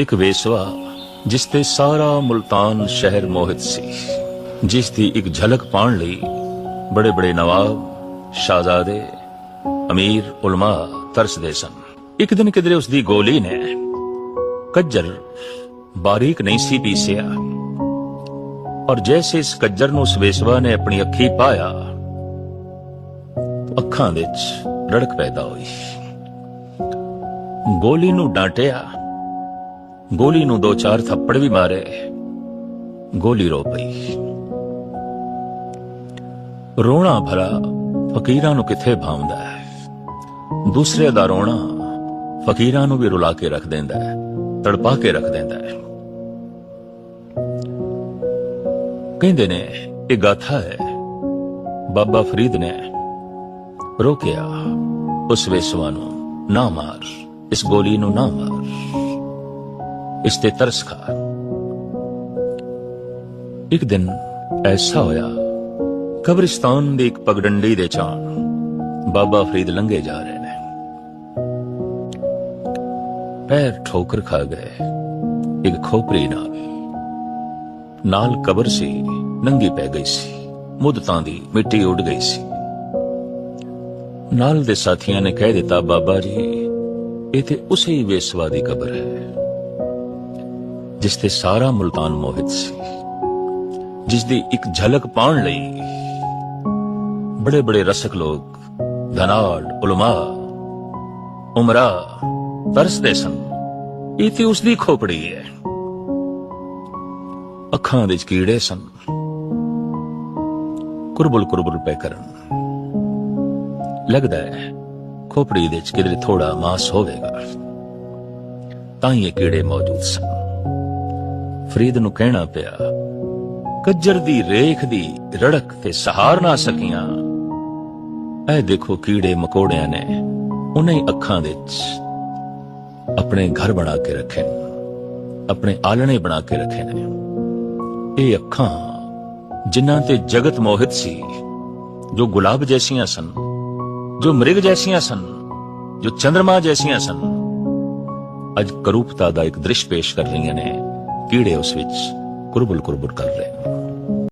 ਇੱਕ ਵੇਸਵਾ, ਜਿਸ ਤੇ ਸਾਰਾ ਮੁਲਤਾਨ ਸ਼ਹਿਰ ਮੋਹਿਤ ਸੀ, ਜਿਸ ਦੀ ਇੱਕ ਝਲਕ ਪਾਉਣ ਲਈ ਬੜੇ ਬੜੇ ਨਵਾਬ, ਸ਼ਾਹਜ਼ਾਦੇ, ਅਮੀਰ, ਉਲਮਾ ਤਰਸਦੇ ਸਨ। ਇੱਕ ਦਿਨ ਕਿਧਰੇ ਉਸ ਦੀ ਗੋਲੀ ਨੇ ਕੱਜਰ ਬਾਰੀਕ ਨਹੀਂ ਸੀ ਪੀਸਿਆ, ਔਰ ਜੈਸੇ ਇਸ ਕੱਜਰ ਨੂੰ ਉਸ ਵੇਸਵਾ ਨੇ ਆਪਣੀ ਅੱਖੀ ਪਾਇਆ, ਅੱਖਾਂ ਵਿੱਚ ਰੜਕ ਪੈਦਾ ਹੋਈ। ਗੋਲੀ ਨੂੰ ਡਾਂਟਿਆ ਗੋਲੀ ਨੂੰ ਦੋ ਚਾਰ ਥੱਪੜ ਵੀ ਮਾਰੇ। ਗੋਲੀ ਰੋ ਪਈ। ਰੋਣਾ ਭਰਾ ਫਕੀਰਾਂ ਨੂੰ ਕਿੱਥੇ ਭਾਉਂਦਾ ਹੈ? ਦੂਸਰੇ ਦਾ ਰੋਣਾ ਫਕੀਰਾਂ ਨੂੰ ਵੀ ਰੁਲਾ ਕੇ ਰੱਖ ਦਿੰਦਾ ਹੈ, ਤੜਪਾ ਕੇ ਰੱਖ ਦਿੰਦਾ ਹੈ। ਕਹਿੰਦੇ ਨੇ, ਇਹ ਗਾਥਾ ਹੈ। ਬਾਬਾ ਫਰੀਦ ਨੇ ਰੋਕਿਆ, ਉਸ ਵੇਸਵਾ ਨੂੰ ਨਾ ਮਾਰ, ਇਸ ਗੋਲੀ ਨੂੰ ਨਾ ਮਾਰ। ਇਸ ਤੇ ਤਰਸ ਖਾ। ਇੱਕ ਦਿਨ ਐਸਾ ਹੋਇਆ, ਕਬਰਿਸਤਾਨ ਦੀ ਇੱਕ ਪਗਡੰਡੀ ਦੇ ਚਾਣ ਬਾਬਾ ਫਰੀਦ ਲੰਘੇ ਜਾ ਰਹੇ ਨੇ। ਪੈਰ ਠੋਕਰ ਖਾ ਗਏ ਇੱਕ ਖੋਪਰੀ ਨਾਲ। ਨਾਲ ਕਬਰ ਸੀ, ਨੰਗੀ ਪੈ ਗਈ ਸੀ ਮੁੱਦਤਾਂ ਦੀ ਮਿੱਟੀ ਉੱਡ ਗਈ ਸੀ। ਨਾਲ ਦੇ ਸਾਥੀਆਂ ਨੇ ਕਹਿ ਦਿੱਤਾ, ਬਾਬਾ ਜੀ, ਇਹ ਤੇ ਉਸੇ ਹੀ ਵੇਸਵਾ ਦੀ ਕਬਰ ਹੈ। ਜਿਸ ਤੇ ਸਾਰਾ ਮੁਲਤਾਨ ਮੋਹਿਤ ਸੀ, ਜਿਸ ਦੀ ਇੱਕ ਝਲਕ ਪਾਉਣ ਲਈ ਬੜੇ ਬੜੇ ਰਸਕ ਲੋਕ, ਧਨਾੜ, ਉਲਮਾ, ਉਮਰਾ ਤਰਸਦੇ ਸਨ, ਇਹ ਤੇ ਉਸ ਦੀ ਖੋਪੜੀ ਹੈ। ਅੱਖਾਂ ਦੇ ਕੀੜੇ ਸਨ। ਕੁਰਬਲ ਕੁਰਬਲ ਪੈ ਕਰਨ। ਲੱਗਦਾ ਹੈ ਖੋਪੜੀ ਦੇ ਵਿੱਚ ਕਿਧਰੇ ਥੋੜਾ ਮਾਸ ਹੋਵੇਗਾ। ਤਾਂ ਹੀ ਇਹ ਕੀੜੇ ਮੌਜੂਦ ਸਨ। ਫਰੀਦ ਨੂੰ ਕਹਿਣਾ ਪਿਆ, ਕੱਜਰ ਦੀ ਰੇਖ ਦੀ ਰੜਕ ਤੇ ਸਹਾਰ ਨਾ ਸਕੀਆਂ। ਇਹ ਦੇਖੋ ਕੀੜੇ ਮਕੋੜਿਆਂ ਨੇ ਉਹਨਾਂ ਹੀ ਅੱਖਾਂ ਵਿੱਚ ਆਪਣੇ ਘਰ ਬਣਾ ਕੇ ਰੱਖੇ ਆਪਣੇ ਆਲਣੇ ਬਣਾ ਕੇ ਰੱਖੇ ਨੇ। ਇਹ ਅੱਖਾਂ ਜਿਨ੍ਹਾਂ ਤੇ ਜਗਤ ਮੋਹਿਤ ਸੀ, ਜੋ ਗੁਲਾਬ ਜੈਸੀਆਂ ਸਨ, ਜੋ ਮ੍ਰਿਗ ਜੈਸੀਆਂ ਸਨ, ਜੋ ਚੰ드ਰਮਾ ਜੈਸੀਆਂ ਸਨ, ਅੱਜ ਕਰੂਪਤਾ ਦਾ ਇੱਕ ਦ੍ਰਿਸ਼ ਪੇਸ਼ ਕਰ ਰਹੀਆਂ ਨੇ। ਕੀੜੇ ਉਸ ਵਿੱਚ ਕੁਰਬਲ ਕੁਰਬਲ ਕਰ ਰਹੇ।